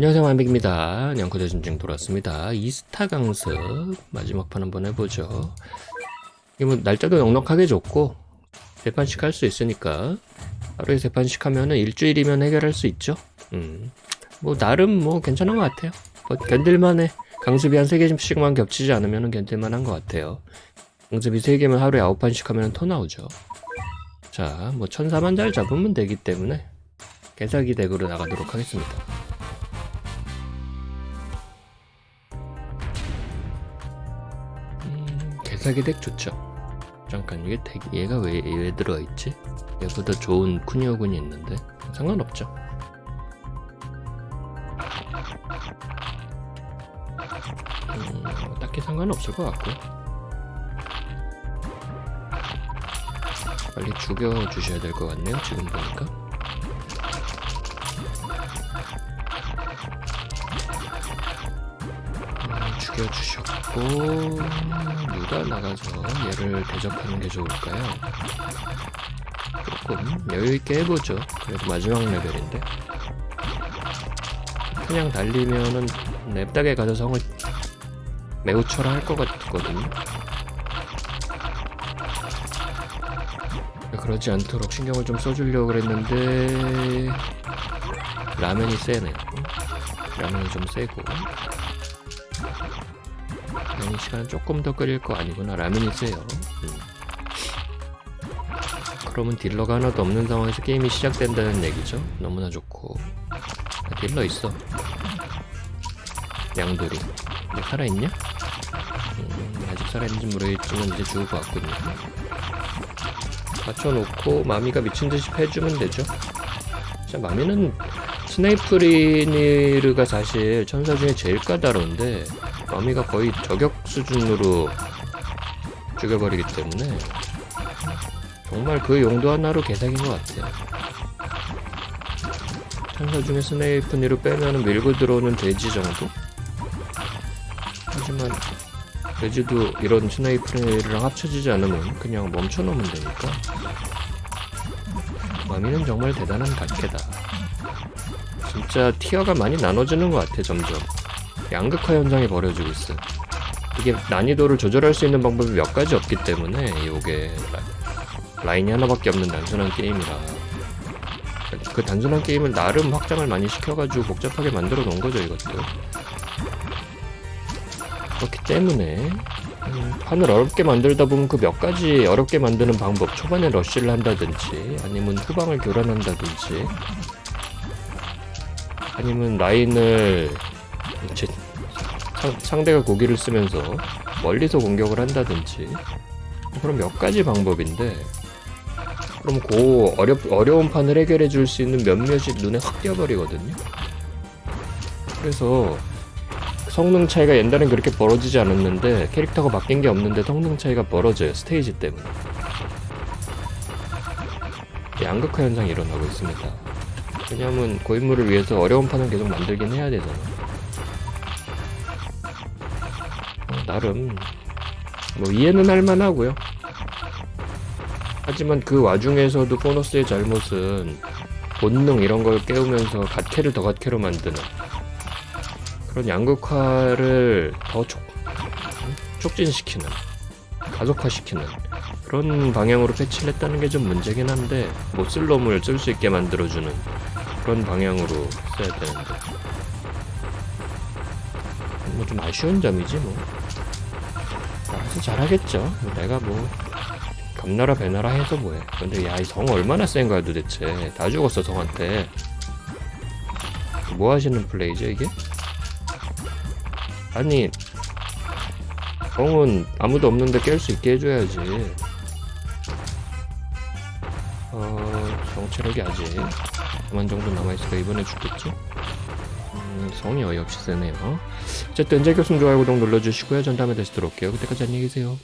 안녕하세요 만백입니다. 냥코대 전쟁 돌아왔습니다. 이스타 강습 마지막 판 한번 해보죠. 이게 뭐 날짜도 넉넉하게 줬고 세 판씩 할 수 있으니까 하루에 세 판씩 하면은 일주일이면 해결할 수 있죠. 음, 뭐 나름 뭐 괜찮은 것 같아요. 뭐 견딜만해. 강습이 한세 개씩만 겹치지 않으면 견딜만한 것 같아요. 강습이 세 개면 하루에 아홉 판씩 하면 더 나오죠. 자, 뭐 천사만 잘 잡으면 되기 때문에 개사기 덱으로 나가도록 하겠습니다. 음, 개사기 덱 좋죠. 잠깐 이게 덱 얘가 왜, 왜 들어있지? 얘보다 좋은 쿠니오군이 있는데 상관없죠. 음, 뭐 딱히 상관없을 것 같고 빨리 죽여 주셔야 될 것 같네요. 지금 보니까. 음, 죽여주셨고 누가 나가서 얘를 대적하는 게 좋을까요? 조금 여유 있게 해보죠. 그래도 마지막 레벨인데 그냥 달리면은 냅닥에 가서 성을 매우 초라할 것 같거든요. 그러지 않도록 신경을 좀 써주려고 그랬는데 라면이 세네요. 라면이 좀 세고 라면 시간 조금 더 끓일 거 아니구나. 라면이 세요. 음. 그러면 딜러가 하나도 없는 상황에서 게임이 시작된다는 얘기죠. 너무나 좋고 아, 딜러 있어. 양돌이. 근데 살아있냐? 음, 아직 살아있는지 모르겠지만 이제 죽을 것 같군요. 받쳐놓고 마미가 미친듯이 패주면 되죠. 진짜 마미는 스네이프리니르가 사실 천사 중에 제일 까다로운데 마미가 거의 저격 수준으로 죽여버리기 때문에 정말 그 용도 하나로 개사긴 것 같아요. 천사 중에 스네이프니르 빼면 밀고 들어오는 돼지 정도? 하지만 돼지도 이런 스네이프리랑 합쳐지지 않으면 그냥 멈춰놓으면 되니까 마미는 정말 대단한 각캐다. 진짜 티어가 많이 나눠지는 것 같아 점점. 양극화 현상이 벌어지고 있어. 이게 난이도를 조절할 수 있는 방법이 몇 가지 없기 때문에 이게 라인이 하나밖에 없는 단순한 게임이라. 그 단순한 게임을 나름 확장을 많이 시켜가지고 복잡하게 만들어 놓은 거죠 이것도. 그렇기 때문에 음, 판을 어렵게 만들다 보면 그 몇 가지 어렵게 만드는 방법 초반에 러쉬를 한다든지 아니면 후방을 교란한다든지 아니면 라인을 제, 상, 상대가 고기를 쓰면서 멀리서 공격을 한다든지 그런 몇 가지 방법인데 그럼 그 어렵, 어려운 판을 해결해 줄 수 있는 몇몇이 눈에 확 띄어버리거든요. 그래서 성능 차이가 옛날엔 그렇게 벌어지지 않았는데 캐릭터가 바뀐 게 없는데 성능 차이가 벌어져요 스테이지 때문에. 양극화 현상이 일어나고 있습니다. 왜냐하면 고인물을 위해서 어려운 판을 계속 만들긴 해야 되잖아 어, 나름 뭐 이해는 할 만하고요. 하지만 그 와중에서도 보너스의 잘못은 본능 이런 걸 깨우면서 갓캐를 더 갓캐로 만드는 그런 양극화를 더 촉, 촉진시키는 가속화시키는 그런 방향으로 패치를 했다는 게 좀 문제긴 한데 못 쓸 놈을 쓸 수 있게 만들어주는 그런 방향으로 써야 되는데. 뭐 좀 아쉬운 점이지 뭐. 알아서 잘하겠죠. 뭐 내가 뭐 감나라 배나라 해서 뭐해. 근데 야 이 성 얼마나 센 거야 도대체. 다 죽었어 성한테. 뭐 하시는 플레이죠 이게? 아니 성은 아무도 없는데 깰 수 있게 해줘야지. 어... 성체력이 아직 그만 정도 남아있으니까 이번에 죽겠지? 음, 성이 어이없이 세네요. 어쨌든 제 교수님 좋아요 구독 눌러주시고요. 전 다음에 다시 들어올게요. 그때까지 안녕히 계세요